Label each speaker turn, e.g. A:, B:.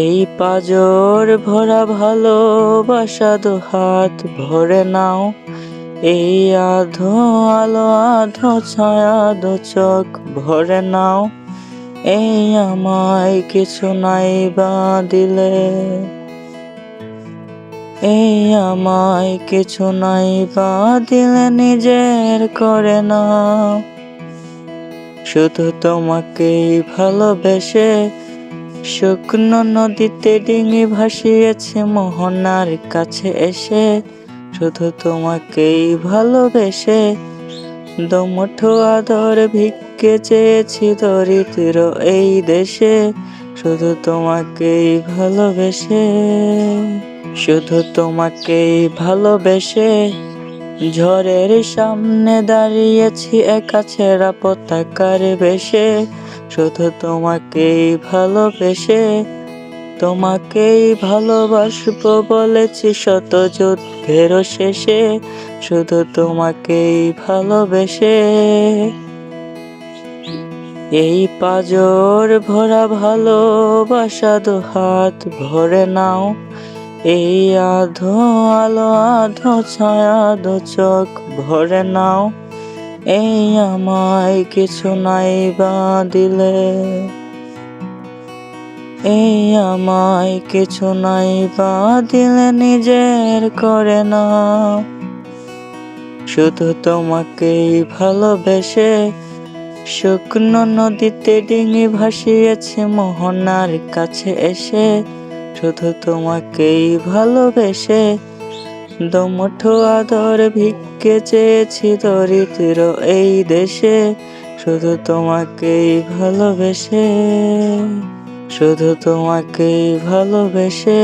A: এই পাজর ভরা ভালোবাসা দু হাত ভরে নাও। এই আধো আলো, আধো ছায়া দু চোখ ভরে নাও। এই আমায় কিছু নাই বা দিলে এই আমায় কিছু নাই বা দিলে নিজের করে নাও। শুধু তোমাকেই ভালোবেসে শুকনো নদীতে ডিঙি ভাসিয়েছে, মোহনার কাছে এসে শুধু তোমাকেই ভালোবেসে। দমঠো আদর ভিক্ষে চেয়েছি দরিদ্র এই দেশে, শুধু তোমাকেই ভালোবেসে। শুধু তোমাকেই ভালোবেসে, ঝড়ের সামনে দাঁড়িয়েছি একা ছেঁড়া পতাকার বেশে। শুধু তোমাকেই ভালোবেসে, তোমাকেই ভালোবাসবো বলেছি শত যুদ্ধের শেষে, শুধু তোমাকেই ভালোবেসে। এই পাজর ভরা ভালোবাসা দু হাত ভরে নাও, এই আধো আলো, আধো ছায়া দু চোখ ভরে নাও। এই আমায় কিছু নাই বা দিলে এই আমায় কিছু নাই বা দিলে নিজের করে না শুধু তোমাকেই ভালোবেসে শুকনো নদীতে ডিঙি ভাসিয়েছে, মোহনার কাছে এসে শুধু তোমাকেই ভালোবেসে দমঠো আদর ভিক্ষে চেয়েছি দরিদ্র এই দেশে। শুধু তোমাকেই ভালোবেসে। শুধু তোমাকেই ভালোবেসে।